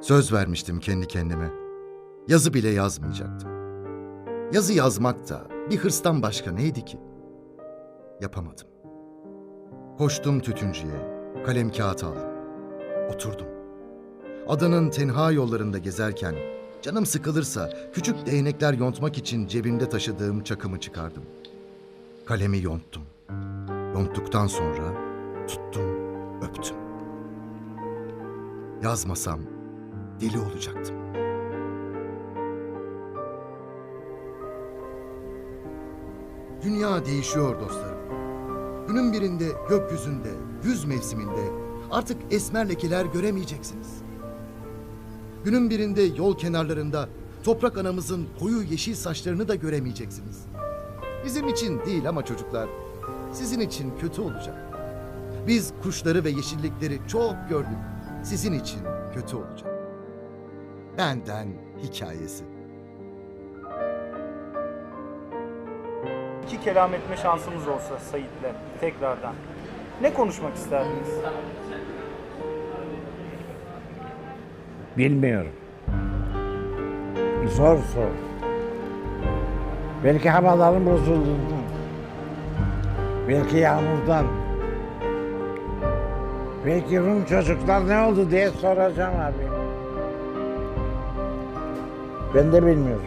Söz vermiştim kendi kendime. Yazı bile yazmayacaktım. Yazı yazmak da bir hırstan başka neydi ki? Yapamadım. Koştum tütüncüye, kalem kağıt aldım. Oturdum. Adanın tenha yollarında gezerken canım sıkılırsa küçük değnekler yontmak için cebimde taşıdığım çakımı çıkardım. Kalemi yonttum. Yonttuktan sonra tuttum, öptüm. Yazmasam deli olacaktım. Dünya değişiyor dostlarım. Günün birinde gökyüzünde, yüz mevsiminde artık esmer lekeler göremeyeceksiniz. Günün birinde yol kenarlarında toprak anamızın koyu yeşil saçlarını da göremeyeceksiniz. Bizim için değil ama çocuklar, sizin için kötü olacak. Biz kuşları ve yeşillikleri çok gördük. Sizin için kötü olacak. Benden hikayesi. İki kelam etme şansımız olsa Sait'le tekrardan. Ne konuşmak isterdiniz? Bilmiyorum. Zor sor. Belki havaların bozulduğundan. Belki yağmurdan. Belki Rum çocuklar ne oldu diye soracağım abi. Ben de bilmiyorum.